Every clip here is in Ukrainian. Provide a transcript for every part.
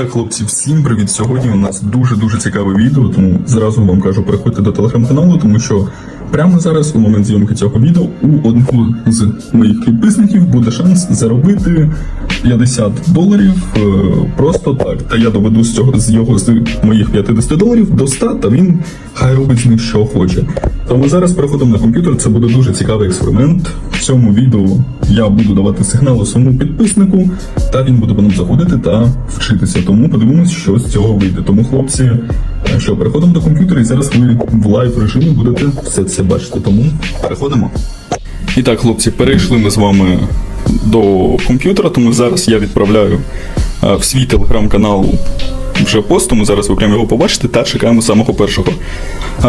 так, хлопці, всім привіт! Сьогодні у нас дуже-дуже цікаве відео, тому зразу вам кажу, приходьте до телеграм-каналу, тому що прямо зараз, у момент зйомки цього відео, у одного з моїх підписників буде шанс заробити 50 доларів е, просто так. Та я доведу з цього з його з моїх 50 доларів до 100, та він хай робить з них що хоче. Тому зараз переходимо на комп'ютер. Це буде дуже цікавий експеримент. В цьому відео я буду давати сигнали своєму підписнику, та він буде по нам заходити та вчитися. Тому подивимось, що з цього вийде. Тому, хлопці, що переходимо до комп'ютера, і зараз ви в лайв режимі будете все це бачити. Тому переходимо. І так, хлопці, перейшли ми з вами до комп'ютера, тому зараз я відправляю е, в свій телеграм-канал вже пост, тому зараз ви прямо його побачите та чекаємо самого першого.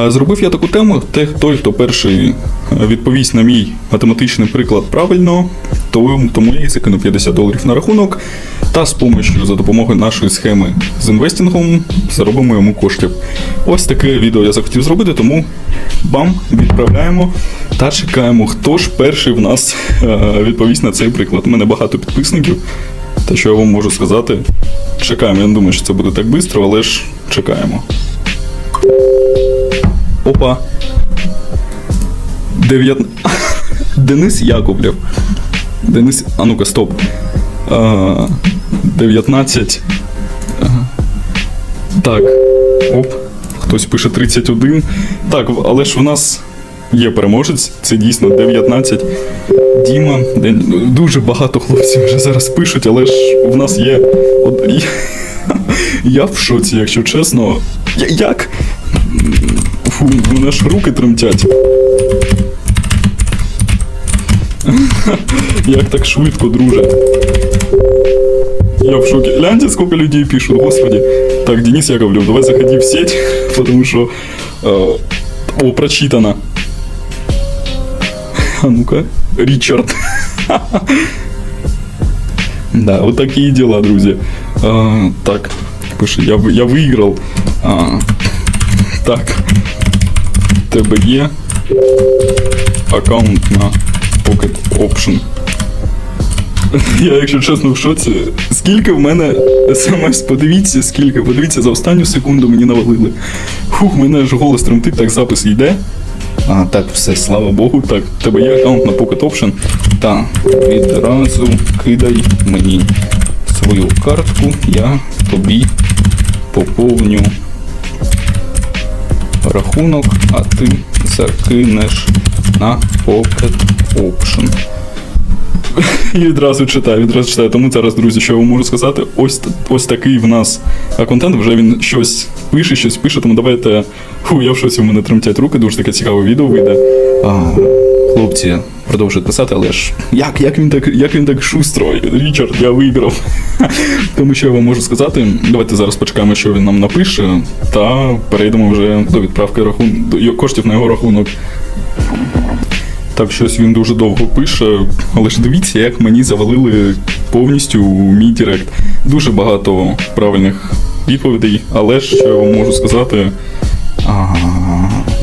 Зробив я таку тему: те, той, хто перший е, відповість на мій математичний приклад правильно, то тому я і закину 50 доларів на рахунок. Та з помощью за допомогою нашої схеми з інвестингом заробимо йому коштів. Ось таке відео я захотів зробити, тому бам, відправляємо та чекаємо, хто ж перший в нас е, відповість на цей приклад. У мене багато підписників. Та що я вам можу сказати? Чекаємо. Я не думаю, що це буде так швидко, але ж чекаємо. Опа. Дев'ят... Денис Яковлєв. Денис. А ну-ка, стоп. 19. Так. Оп. Хтось пише 31. Так, але ж у нас є переможець. Це дійсно 19. Діма. Дуже багато хлопців вже зараз пишуть, але ж в нас є. Я в шоці, якщо чесно. Як? Фу, у мене ж руки тремтять. Як так швидко, друже? Я в шоке. Гляньте, сколько людей пишут, господи. Так, Денис Яковлев, давай заходи в сеть, потому что... э, о, прочитано. А ну-ка, Ричард. Да, вот такие дела, друзья. Так, пиши, я, я выиграл. Так, ТБЕ. Аккаунт на Pocket Option. Я, якщо чесно, в шоці. Скільки в мене смс, подивіться, скільки, подивіться, за останню секунду мені навалили. Фух, мене ж голос тремтить, так запис йде. А, так, все, слава Богу. Так, тебе є аккаунт на Pocket Option. Та відразу кидай мені свою картку, я тобі поповню рахунок, а ти закинеш на Pocket Option. І відразу читаю, відразу читаю. Тому зараз, друзі, що я вам можу сказати, ось, ось такий в нас контент. Вже він щось пише, щось пише, тому давайте. Фу, я в шоці, у мене тремтять руки, дуже таке цікаве відео вийде. А, хлопці продовжують писати, але ж як, як він так, як він так шустро? Річард, я виграв. Тому що я вам можу сказати, давайте зараз почекаємо, що він нам напише, та перейдемо вже до відправки рахун... до- коштів на його рахунок. Так, щось він дуже довго пише, але ж дивіться, як мені завалили повністю мій Директ. Дуже багато правильних відповідей, але що я вам можу сказати. А,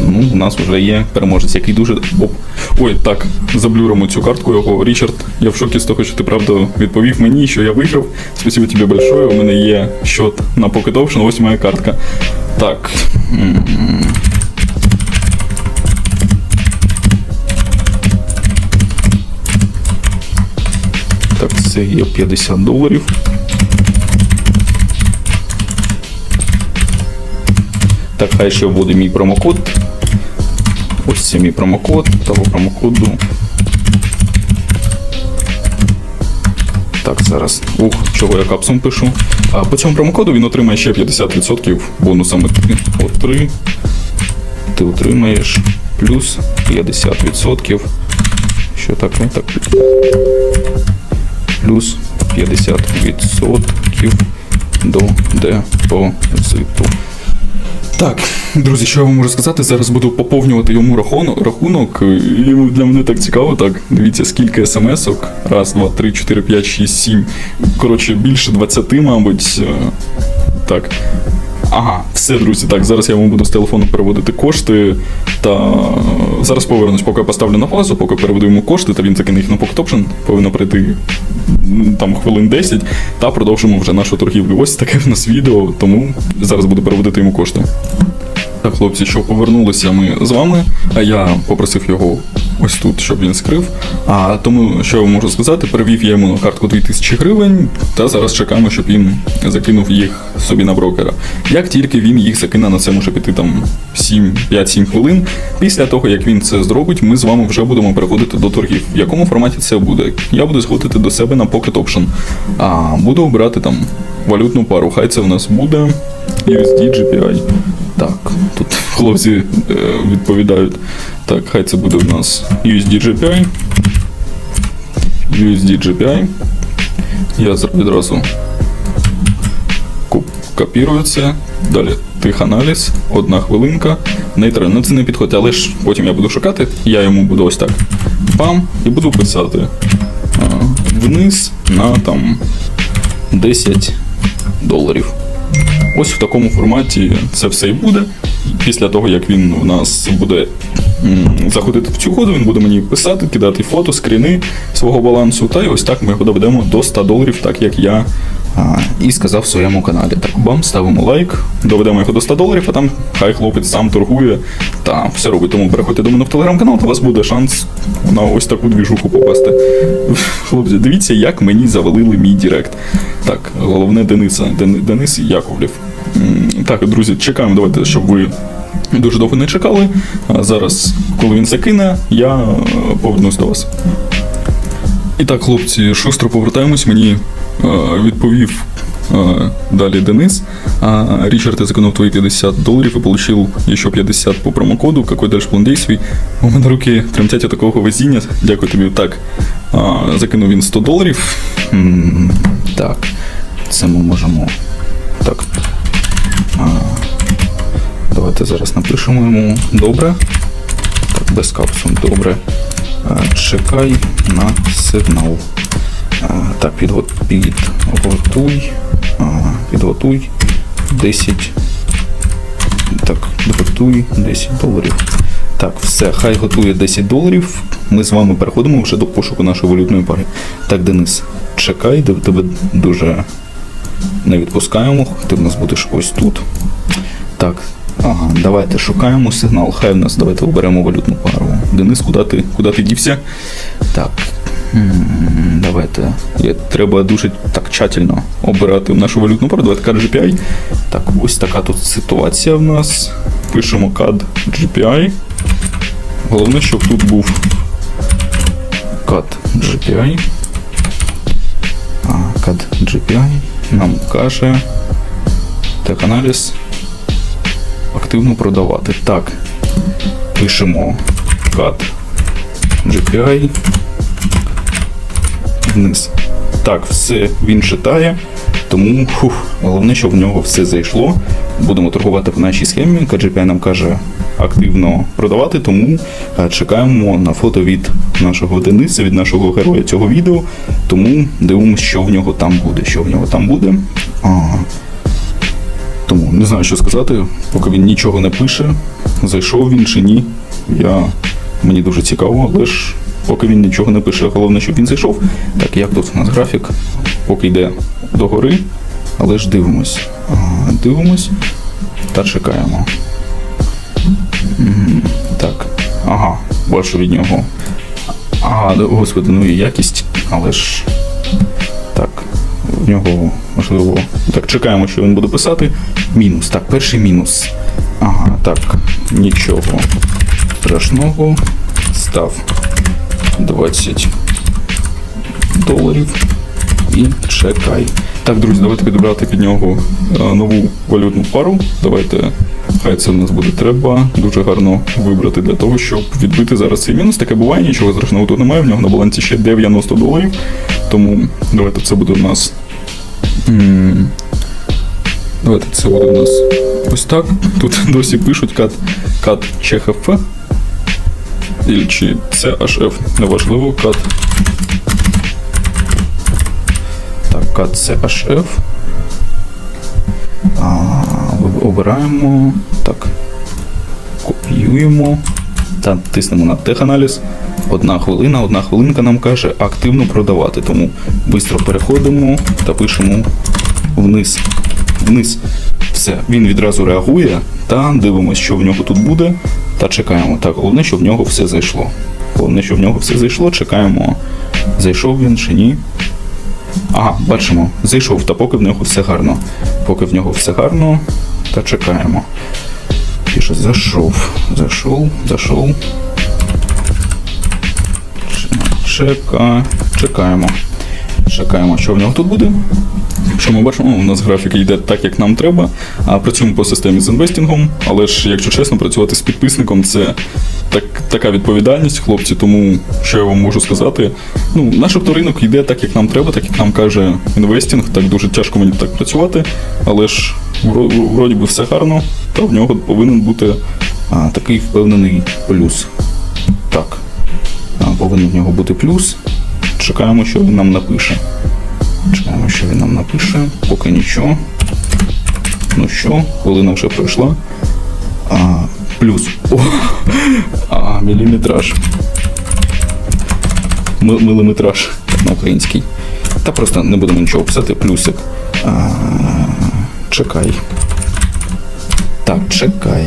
ну, у нас вже є переможець, який дуже. Оп. Ой, так, заблюримо цю картку його. Річард, я в шокі з того, що ти правда відповів мені, що я виграв. Спасибо тобі большое. У мене є счет на Pocket Option, ось моя картка. Так. Це є 50 доларів. Так, хай ще буде мій промокод. Ось це мій промокод, того промокоду. Так, зараз. Ух, чого я капсом пишу. А по цьому промокоду він отримає ще 50% бонусами. От 3. Ти отримаєш плюс 50%. Що таке? Так. Плюс 50% до депозиту. Так, друзі, що я вам можу сказати? Зараз буду поповнювати йому рахунок. І для мене так цікаво, так. Дивіться, скільки смс-ок. Раз, два, три, чотири, п'ять, шість, сім. Коротше, більше 20, мабуть. Е, Так. Ага, все, друзі. Так, зараз я вам буду з телефону переводити кошти та зараз повернусь, поки я поставлю на паузу, поки переведу йому кошти, та він закине їх на Option, повинно прийти там хвилин 10, та продовжимо вже нашу торгівлю. Ось таке в нас відео, тому зараз буду переводити йому кошти. Так, хлопці, що повернулися ми з вами. А я попросив його ось тут, щоб він скрив. А тому, що я можу сказати, перевів я йому на картку 2000 гривень, та зараз чекаємо, щоб він закинув їх собі на брокера. Як тільки він їх закине, на це може піти там 7, 5-7 хвилин. Після того, як він це зробить, ми з вами вже будемо переходити до торгів. В якому форматі це буде? Я буду заходити до себе на Pocket Option. А буду обирати там валютну пару. Хай це в нас буде USD GPI. Так, тут хлопці е, відповідають. Так, хай це буде в нас USD GPI. USD GPI. Я відразу копірую це. Далі тиханаліз, одна хвилинка. Нейтрально. Ну це не підходить, але ж потім я буду шукати. Я йому буду ось так. Пам, і буду писати а, вниз на там 10 доларів. Ось в такому форматі це все і буде. Після того, як він у нас буде заходити в цю ходу, він буде мені писати, кидати фото, скріни свого балансу. Та й ось так ми його доведемо до 100 доларів, так як я а, і сказав в своєму каналі. Так, бам, ставимо лайк, доведемо його до 100 доларів, а там хай хлопець сам торгує та все робить. Тому переходьте до мене в телеграм-канал, то у вас буде шанс на ось таку двіжуху попасти. Хлопці, дивіться, як мені завалили мій Директ. Так, головне Дениса, Ден- Денис Яковлів. Так, друзі, чекаємо, давайте, щоб ви дуже довго не чекали. Зараз, коли він закине, я е, повернусь до вас. І так, хлопці, шустро повертаємось. Мені е, відповів е, далі Денис. А Річард, я закинув твої 50 доларів і получил еще 50 по промокоду. Какой дальше план действий? У мене руки тремтять от такого везіння. Дякую тобі. Так, а, закинув він 100 доларів. Так, це ми можемо. Так. Давайте зараз напишемо йому. Добре. Так, без капсул, добре. Чекай на сигнал. Так, підго- підготуй. Підготуй 10. Так, підготуй 10 доларів. Так, все, хай готує 10 доларів. Ми з вами переходимо вже до пошуку нашої валютної пари. Так, Денис, чекай, тебе дуже не відпускаємо. Ти в нас будеш ось тут. Так, ага, давайте шукаємо сигнал. Хай в нас давайте оберемо валютну пару. Денис, куди ти, куди ти дівся? Так. Давайте. Треба дуже так тщательно обирати нашу валютну пару. Давайте CAD GPI. Так, ось така тут ситуація в нас. Пишемо CAD GPI. Головне, щоб тут був CAD GPI. CAD GPI нам каже. Так, аналіз. Активно продавати. Так. Пишемо CAD GPI. Вниз. Так, все він читає. Тому фух, головне, щоб в нього все зайшло. Будемо торгувати по нашій схемі. KGPI нам каже активно продавати, тому е, чекаємо на фото від нашого Дениса, від нашого героя цього відео. Тому дивимося, що в нього там буде. Що в нього там буде. Ага. Тому не знаю, що сказати, поки він нічого не пише, зайшов він чи ні. Я... Мені дуже цікаво, але ж поки він нічого не пише, головне, щоб він зайшов. Так, як тут у нас графік, поки йде догори, але ж дивимось. Ага, дивимось та чекаємо. Так, ага, бачу від нього. Да, господи, ну і якість, але ж так, в нього можливо. Так, чекаємо, що він буде писати. Мінус. Так, перший мінус. Ага, так, нічого страшного. Став 20 доларів. І чекай. Так, друзі, давайте підібрати під нього е, нову валютну пару. Давайте. Хай це в нас буде треба дуже гарно вибрати для того, щоб відбити зараз цей мінус. Таке буває, нічого страшного немає. В нього на балансі ще 90 доларів. Тому давайте це буде у нас. Давайте це буде у нас ось так. Тут досі пишуть кат, кат ЧХФ. Чи CHF, неважливо, кат. Так, кат CHF. А, обираємо. Так. Копіюємо. та тиснемо на теханаліз. Одна хвилина, одна хвилинка нам каже активно продавати. Тому швидко переходимо та пишемо вниз. Вниз. Все, він відразу реагує та дивимося, що в нього тут буде, та чекаємо. Так, головне, щоб в нього все зайшло. Головне, щоб в нього все зайшло, чекаємо, зайшов він чи ні. Ага, бачимо, зайшов, та поки в нього все гарно. Поки в нього все гарно, та чекаємо. Пише, зайшов, зайшов, зайшов. Чека, чекаємо. Чекаємо, що в нього тут буде. Що ми бачимо, у нас графік йде так, як нам треба, а працюємо по системі з інвестингом. Але ж, якщо чесно, працювати з підписником це так, така відповідальність, хлопці. Тому що я вам можу сказати, ну, начебто ринок йде так, як нам треба, так як нам каже інвестинг. Так дуже тяжко мені так працювати, але ж вроді би все гарно, та в нього повинен бути а, такий впевнений плюс. Так. А, повинен в нього бути плюс. Чекаємо, що він нам напише. Що він нам напише. Поки нічого. Ну що, хвилина вже пройшла. А, плюс. О, а, міліметраж. Ми- Милиметраж на український. Та просто не будемо нічого писати. Плюсик. А, чекай. Так, чекай.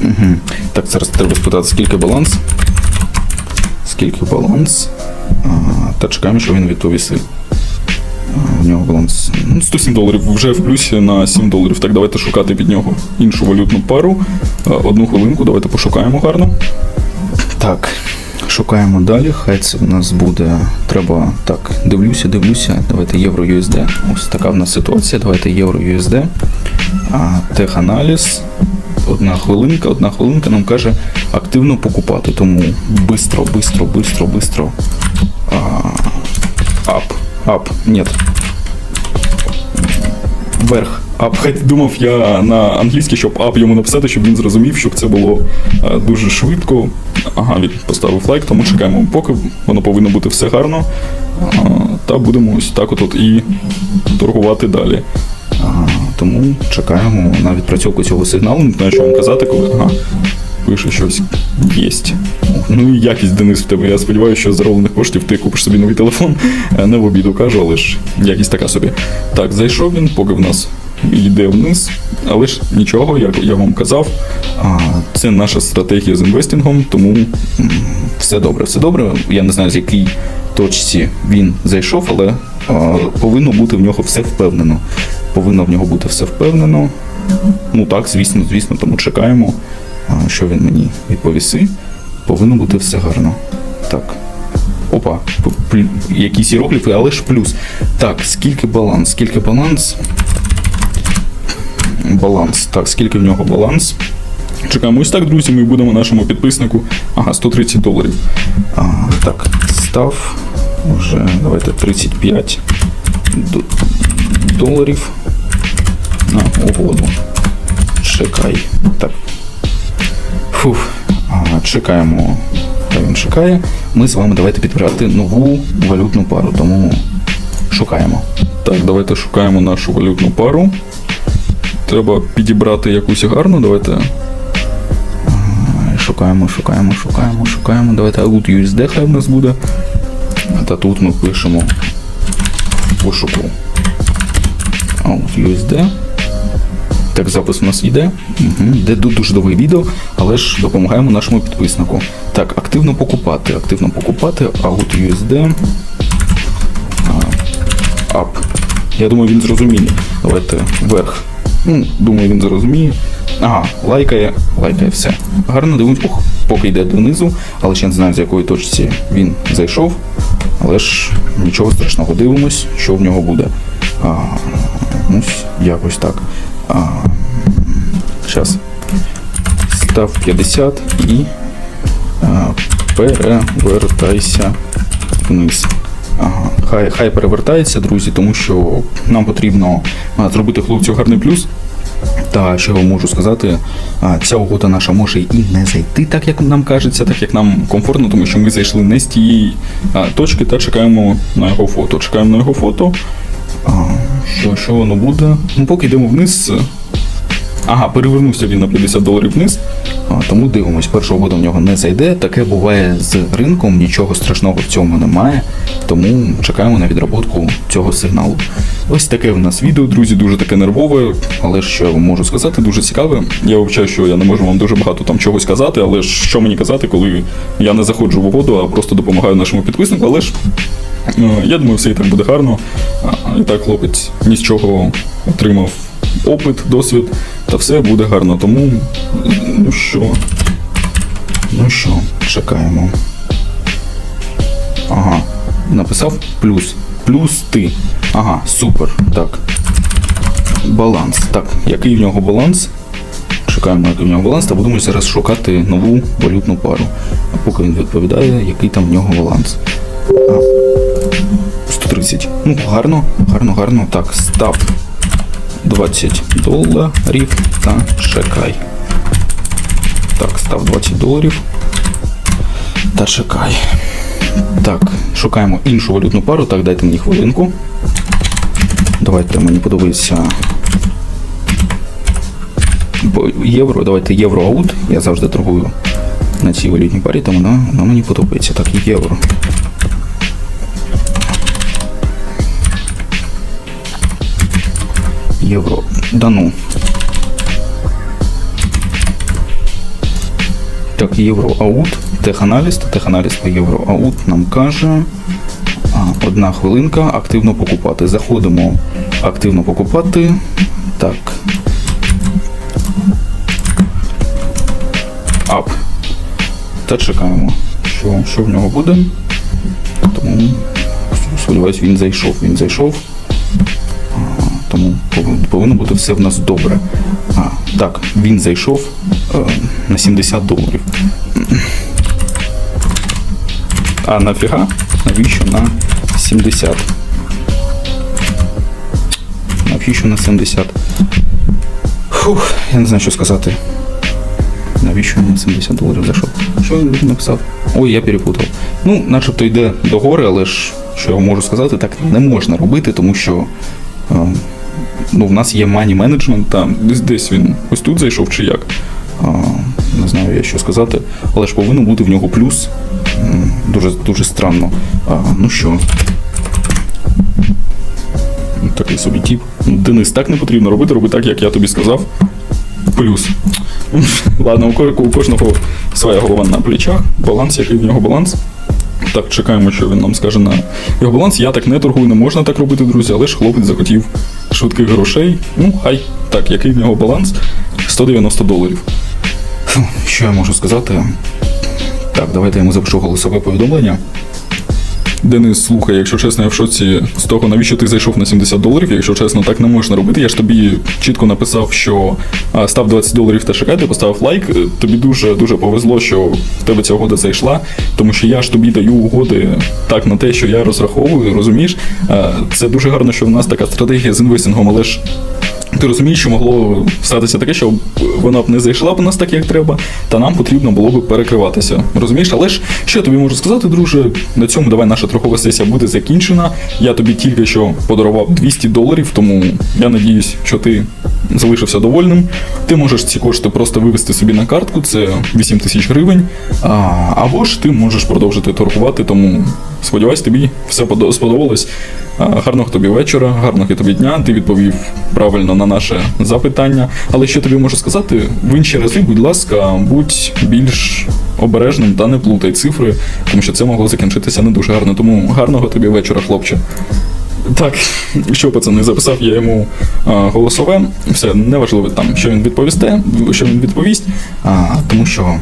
Угу. Так, зараз треба спитати, скільки баланс. Скільки баланс? А, та чекаємо, що він відповісти. У нього баланс ну, 107 доларів вже в плюсі на 7 доларів. Так, давайте шукати під нього іншу валютну пару. Одну хвилинку, давайте пошукаємо гарно. Так, шукаємо далі. Хай це в нас буде. Треба. Так, дивлюся, дивлюся. Давайте євро USD. Ось така в нас ситуація. Давайте євро USD. Теханаліз. Одна хвилинка, одна хвилинка нам каже активно покупати. Тому бистро, бистро, бистро, бистро. Ап, ап, нет. Вверх. Ап, хай думав я на англійській, щоб ап йому написати, щоб він зрозумів, щоб це було е, дуже швидко. Ага, він поставив лайк, тому чекаємо, поки воно повинно бути все гарно. А, та будемо ось так от, і торгувати далі. Ага, тому чекаємо на відпрацьовку цього сигналу. Не знаю, що вам казати, коли ага, пише щось. Єсть. Ну і якість Денис в тебе. Я сподіваюся, що з зароблених коштів ти купиш собі новий телефон. Е, Не в обіду кажу, але ж якість така собі. Так, зайшов він, поки в нас йде вниз. Але ж нічого, як я вам казав, це наша стратегія з інвестингом, тому все добре, все добре. Я не знаю, з якій точці він зайшов, але повинно бути в нього все впевнено. Повинно в нього бути все впевнено. Ну так, звісно, звісно, тому чекаємо, що він мені відповіси. Повинно бути все гарно. Так. Опа, якісь іерогліфи, але ж плюс. Так, скільки баланс? Скільки баланс? Баланс. Так, скільки в нього баланс? Чекаємо ось так, друзі, ми будемо нашому підписнику. Ага, 130 доларів. А, так, став вже, давайте 35 доларів на угоду. Чекай. Так. Ага, чекаємо. Та він чекає. Ми з вами давайте підбирати нову валютну пару, тому шукаємо. Так, давайте шукаємо нашу валютну пару. Треба підібрати якусь гарну, давайте. Шукаємо, шукаємо, шукаємо, шукаємо. Давайте out USD хай в нас буде. Та тут ми пишемо пошуку. Out USD. Так, запис у нас йде. Угу. Дуже довге відео, але ж допомагаємо нашому підписнику. Так, активно покупати. Активно покупати. Out USD. Up. Я думаю, він зрозуміє. Давайте вверх. Ну, думаю, він зрозуміє. Ага, лайкає, лайкає все. Гарно дивимось. Ух, поки йде донизу, але ще не знаю, з якої точці він зайшов. Але ж нічого страшного, дивимось, що в нього буде. А, ось якось так. Зараз. Став 50 і перевертайся вниз. Ага. Хай, хай перевертається, друзі, тому що нам потрібно зробити хлопцю гарний плюс. Та що я можу сказати, ця угода наша може і не зайти, так як нам кажеться, так як нам комфортно, тому що ми зайшли не з тієї точки та чекаємо на його фото. Чекаємо на його фото. А, що, що воно буде? Ну, поки йдемо вниз, Ага, перевернувся він на 50 доларів вниз. А, Тому дивимось, першого года в нього не зайде. Таке буває з ринком, нічого страшного в цьому немає. Тому чекаємо на відроботку цього сигналу. Ось таке в нас відео, друзі, дуже таке нервове, але що я вам можу сказати, дуже цікаве. Я вивчаю, що я не можу вам дуже багато там чогось казати, але ж що мені казати, коли я не заходжу в угоду, а просто допомагаю нашому підписнику. Але ж е, я думаю, все і так буде гарно. І так хлопець ні з чого отримав опит, досвід, та все буде гарно. Тому ну що, Ну що, чекаємо. Ага, написав плюс. Плюс ти. Ага, супер. Так. Баланс. Так, який в нього баланс? Чекаємо, який в нього баланс, та будемо зараз шукати нову валютну пару. А поки він відповідає, який там в нього баланс. А, 130. Ну, гарно, гарно, гарно. Так, став 20 доларів та чекай. Так, став 20 доларів. Та чекай. Так, шукаємо іншу валютну пару. Так, дайте мені хвилинку. Давайте мені подобається. Євро, давайте євро аут. Я завжди торгую на цій валютній парі, тому вона, вона мені подобається. Так, євро. Євро. Да ну. Так, євро аут, теханаліз, та теханаліз по євро аут нам каже. Одна хвилинка, активно покупати. Заходимо активно покупати. Так. Ап. Та чекаємо, що, що в нього буде. Тому сподіваюсь, він зайшов. Він зайшов. Повинно бути все в нас добре. А, так, він зайшов е, на 70 доларів. А нафіга? Навіщо на 70? Навіщо на 70? Фух, я не знаю, що сказати. Навіщо на 70 доларів зайшов? Що він написав? Ой, я перепутав. Ну, начебто йде до гори, але ж що я можу сказати, так не можна робити, тому що е, ну, в нас є мані менеджмент. там десь десь він ось тут зайшов чи як. А, не знаю я що сказати, але ж повинен бути в нього плюс. Дуже, дуже странно. А, ну що, Такий собі тіп. Денис, так не потрібно робити, роби так, як я тобі сказав. Плюс. Ладно, у кожного своя голова на плечах. Баланс, який в нього баланс. Так, чекаємо, що він нам скаже на його баланс. Я так не торгую, не можна так робити, друзі, але ж хлопець захотів швидких грошей. Ну, хай. Так, який в нього баланс? 190 доларів. Що я можу сказати? Так, давайте я йому запишу голосове повідомлення. Денис, слухай, якщо чесно, я в шоці з того, навіщо ти зайшов на 70 доларів, якщо чесно, так не можна робити. Я ж тобі чітко написав, що став 20 доларів та чекай, ти поставив лайк. Е, Тобі дуже дуже повезло, що в тебе ця угода зайшла, тому що я ж тобі даю угоди так на те, що я розраховую, розумієш? Це дуже гарно, що в нас така стратегія з інвестингом, але ж. Ти розумієш, що могло статися таке, що вона б не зайшла б нас так, як треба, та нам потрібно було б перекриватися. Розумієш, але ж що я тобі можу сказати, друже? На цьому давай наша торгова сесія буде закінчена. Я тобі тільки що подарував 200 доларів, тому я надіюсь, що ти залишився довольним. Ти можеш ці кошти просто вивести собі на картку, це 8 тисяч гривень. Або ж ти можеш продовжити торгувати, тому сподіваюсь, тобі все сподобалось. Гарного тобі вечора, гарного тобі дня. Ти відповів правильно на наше запитання. Але що тобі можу сказати, в інші рази, будь ласка, будь більш обережним та не плутай цифри, тому що це могло закінчитися не дуже гарно. Тому гарного тобі вечора, хлопче. Так, що пацани, записав я йому а, голосове. Все неважливо там, що він відповісте, що він відповість, а, тому що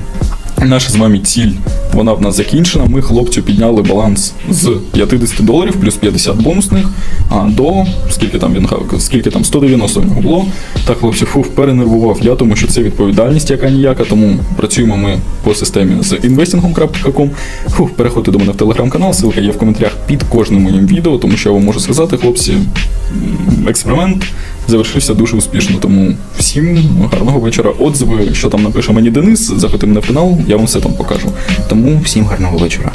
наша з вами ціль, вона в нас закінчена. Ми хлопцю підняли баланс з 50 доларів плюс 50 бонусних а, до скільки там він скільки там 190 в нього було. Так, хлопці, фух, перенервував я, тому що це відповідальність яка ніяка, тому працюємо ми по системі з investingom.com. Фух, переходьте до мене в телеграм-канал, ссылка є в коментарях під кожним моїм відео, тому що я вам можу сказати, хлопці, експеримент завершився дуже успішно. Тому всім гарного вечора. Отзиви, що там напише мені Денис, запити мене в канал, я вам все там покажу. Тому всім гарного вечора.